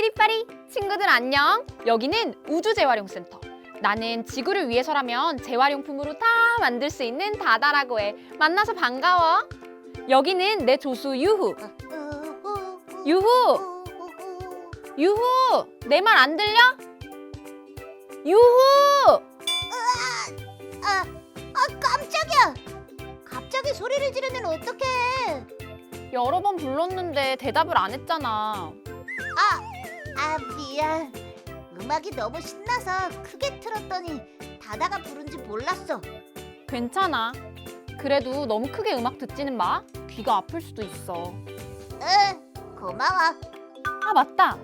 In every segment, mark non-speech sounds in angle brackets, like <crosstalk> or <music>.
삐리빠리. 친구들 안녕. 여기는 우주재활용센터. 나는 지구를 위해서라면 재활용품으로 다 만들 수 있는 다다라고 해. 만나서 반가워. 여기는 내 조수 유후. 유후. 유후. 내 말 안 들려? 유후. 아, 아 깜짝이야. 갑자기 소리를 지르면 어떡해. 여러 번 불렀는데 대답을 안 했잖아. 아, 미안. 음악이 너무 신나서 크게 틀었더니 다다가 부른지 몰랐어. 괜찮아 그래도 너무 크게 음악 듣지는 마 귀가 아플 수도 있어 응, 고마워. 아 맞다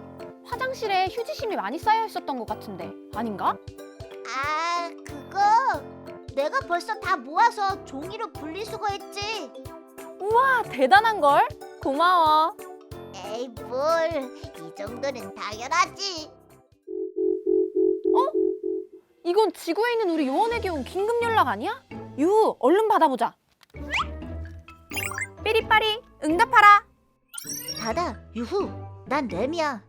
화장실에 휴지심이 많이 쌓여 있었던 것 같은데 아닌가? 아, 그거 내가 벌써 다 모아서 종이로 분리수거했지. 우와 대단한 걸 고마워 에이, 뭘. 이 정도는 당연하지. 이건 지구에 있는 우리 요원에게 온 긴급 연락 아니야? 유 얼른 받아보자 삐리빠리 응답하라 다다, 유후, 난 램이야.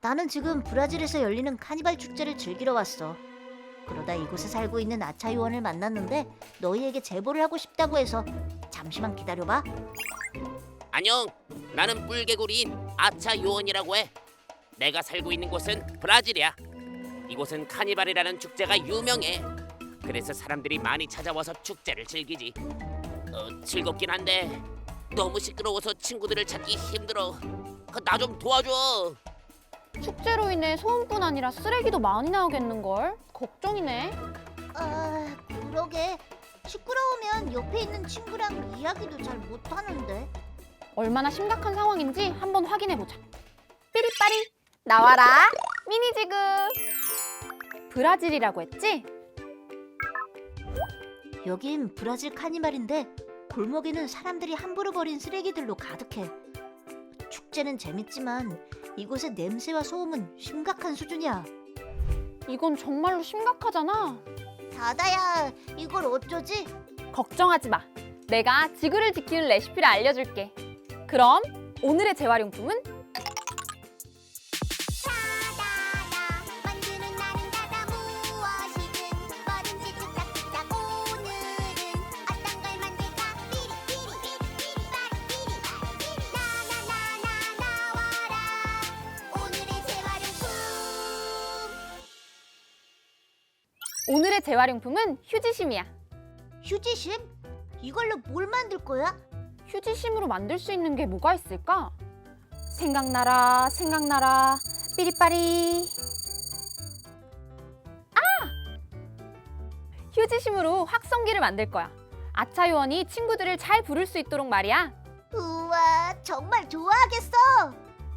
나는 지금 브라질에서 열리는 카니발 축제를 즐기러 왔어. 그러다 이곳에 살고 있는 아차 요원을 만났는데 너희에게 제보를 하고 싶다고 해서 잠시만 기다려봐. 안녕. 나는 뿔개구리인 아차 요원이라고 해. 내가 살고 있는 곳은 브라질이야. 이곳은 카니발이라는 축제가 유명해. 그래서 사람들이 많이 찾아와서 축제를 즐기지. 어, 즐겁긴 한데 너무 시끄러워서 친구들을 찾기 힘들어. 나 좀 도와줘. 축제로 인해 소음뿐 아니라 쓰레기도 많이 나오겠는걸 걱정이네 아, 그러게. 시끄러우면 옆에 있는 친구랑 이야기도 잘 못하는데. 얼마나 심각한 상황인지 한번 확인해보자 삐리빠리 나와라 미니 지구 브라질이라고 했지? 여긴 브라질 카니발인데 골목에는 사람들이 함부로 버린 쓰레기들로 가득해. 축제는 재밌지만 이곳의 냄새와 소음은 심각한 수준이야. 이건 정말로 심각하잖아 다다야, 이걸 어쩌지? 걱정하지 마. 내가 지구를 지키는 레시피를 알려줄게. 그럼 오늘의 재활용품은 오늘의 재활용품은 휴지심이야. 휴지심? 이걸로 뭘 만들 거야? 휴지심으로 만들 수 있는 게 뭐가 있을까? 생각나라, 생각나라, 삐리빠리. 아! 휴지심으로 확성기를 만들 거야. 아차 요원이 친구들을 잘 부를 수 있도록 말이야. 우와 정말 좋아하겠어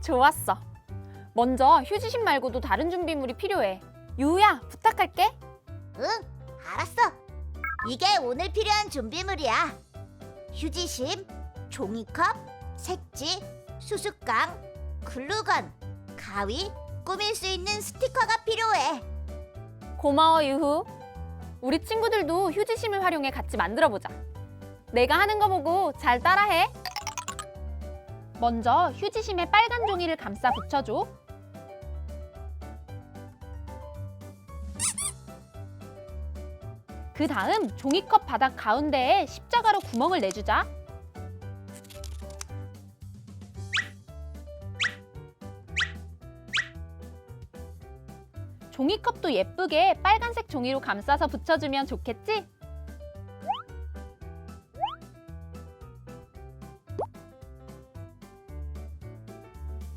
좋았어. 먼저 휴지심 말고도 다른 준비물이 필요해. 유야, 부탁할게. 응 알았어 이게 오늘 필요한 준비물이야 휴지심, 종이컵, 색지, 수습강, 글루건, 가위, 꾸밀 수 있는 스티커가 필요해 고마워 유후. 우리 친구들도 휴지심을 활용해 같이 만들어 보자. 내가 하는 거 보고 잘 따라해. 먼저 휴지심에 빨간 종이를 감싸 붙여줘. 그 다음 종이컵 바닥 가운데에 십자가로 구멍을 내주자. 종이컵도 예쁘게 빨간색 종이로 감싸서 붙여주면 좋겠지?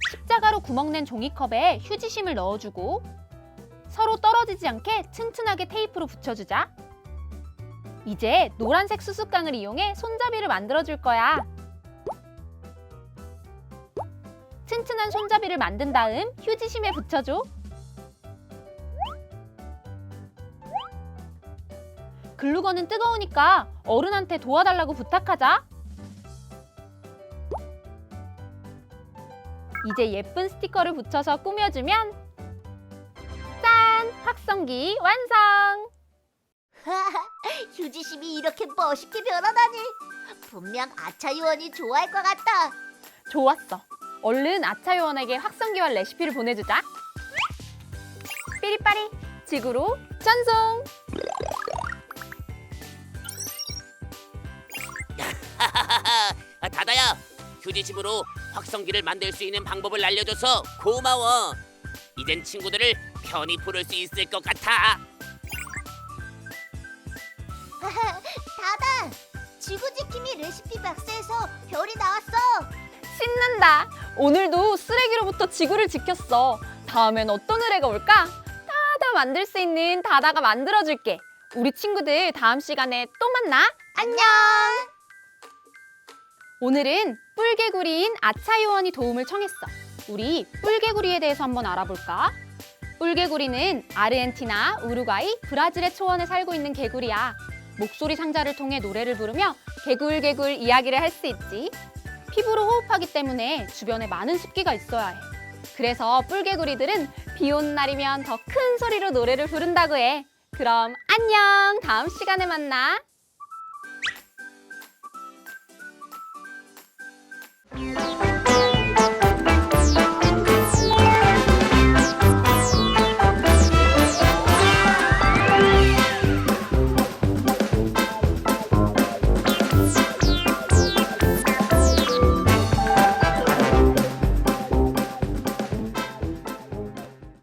십자가로 구멍낸 종이컵에 휴지심을 넣어주고 서로 떨어지지 않게 튼튼하게 테이프로 붙여주자. 이제 노란색 수습강을 이용해 손잡이를 만들어줄 거야. 튼튼한 손잡이를 만든 다음 휴지심에 붙여줘. 글루건은 뜨거우니까 어른한테 도와달라고 부탁하자. 이제 예쁜 스티커를 붙여서 꾸며주면 짠! 확성기 완성! <laughs> 휴지심이 이렇게 멋있게 변하다니 분명 아차 요원이 좋아할 것 같다 좋았어. 얼른 아차 요원에게 확성기와 레시피를 보내주자. 삐리빠리 지구로 전송. 아, 다다야, 휴지심으로 확성기를 만들 수 있는 방법을 알려줘서 고마워. 이젠 친구들을 편히 부를 수 있을 것 같아. <laughs> 다다! 지구 지킴이 레시피 박스에서 별이 나왔어. 신난다. 오늘도 쓰레기로부터 지구를 지켰어. 다음엔 어떤 의뢰가 올까? 다다 만들 수 있는 다다가 만들어줄게. 우리 친구들 다음 시간에 또 만나. 안녕. 오늘은 뿔개구리인 아차 요원이 도움을 청했어. 우리 뿔개구리에 대해서 한번 알아볼까? 뿔개구리는 아르헨티나, 우루과이, 브라질의 초원에 살고 있는 개구리야. 목소리 상자를 통해 노래를 부르며 개굴개굴 이야기를 할 수 있지. 피부로 호흡하기 때문에 주변에 많은 습기가 있어야 해. 그래서 뿔개구리들은 비 오는 날이면 더 큰 소리로 노래를 부른다고 해. 그럼 안녕! 다음 시간에 만나. Thank you.